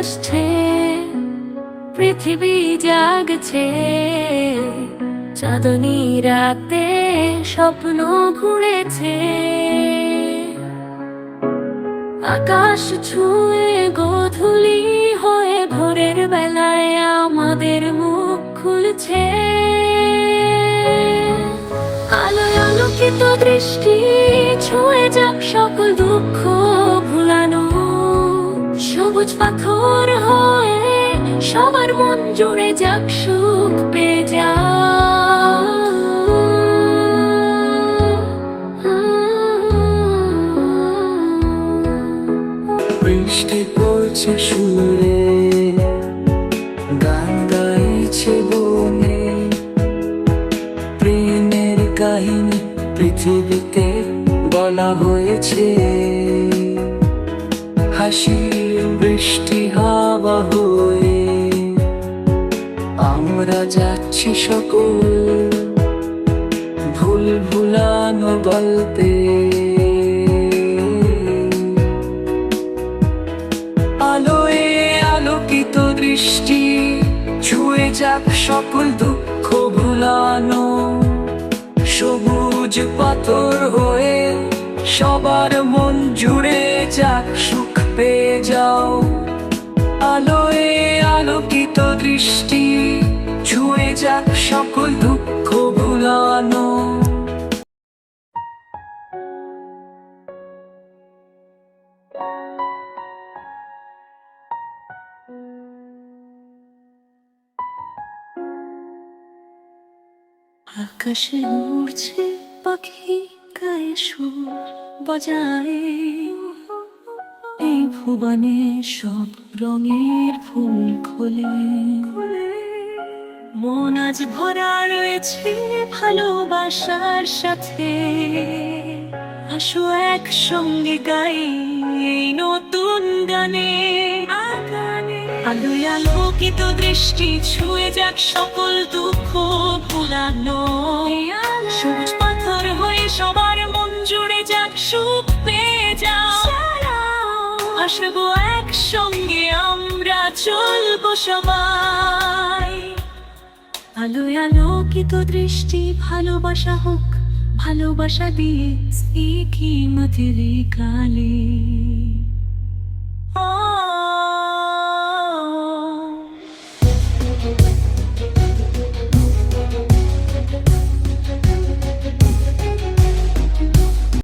আসছে, পৃথিবী জাগছে। চাঁদনি রাতে স্বপ্ন ঘুরেছে। আকাশ ছুঁয়ে গোধূলি হয়ে ভোরের বেলায় আমাদের মুখ খুলছে। আলোয় আলোকিত দৃষ্টি ছুঁয়ে যাক সকল দুঃখ। সবুজ পাথর হয়ে সবার মন জুড়ে যাক সুখ পেয়ে যা। বৃষ্টি পড়ছে সুরে, গান গাইছে বনে। প্রেমের কাহিনী পৃথিবীতে বলা হয়েছে। হাসি বৃষ্টি হাওয়া হয়ে আমরা যাচ্ছি সকল ভুল ভুলানো আলোয় আলোকিত দৃষ্টি ছুঁয়ে যাক সকল দুঃখ ভুলানো। সবুজ পাথর হয়ে সবার মন জুড়ে যাক সুখ পেয়ে যাও। আলোয় আলোকিত দৃষ্টি ছুঁয়ে যাক সকল দুঃখ ভুলানো। আকাশে উড়ছে পাখি গায়ে সুর বাজায়। ভুবনে সব রঙের ফুল খোলে। মন আজ ভরা রয়েছে ভালোবাসার সাথে। আসো একসঙ্গে গাই এই নতুন গানে। আলোয় আলোকিত দৃষ্টি ছুঁয়ে যাক সকল দুঃখ ভুলানো। সবুজ আসব একসঙ্গে, আমরা চলবো সবাই। আলোয় আলোকিত দৃষ্টি, ভালোবাসা হোক, ভালোবাসা দিয়ে কি মতের কালে?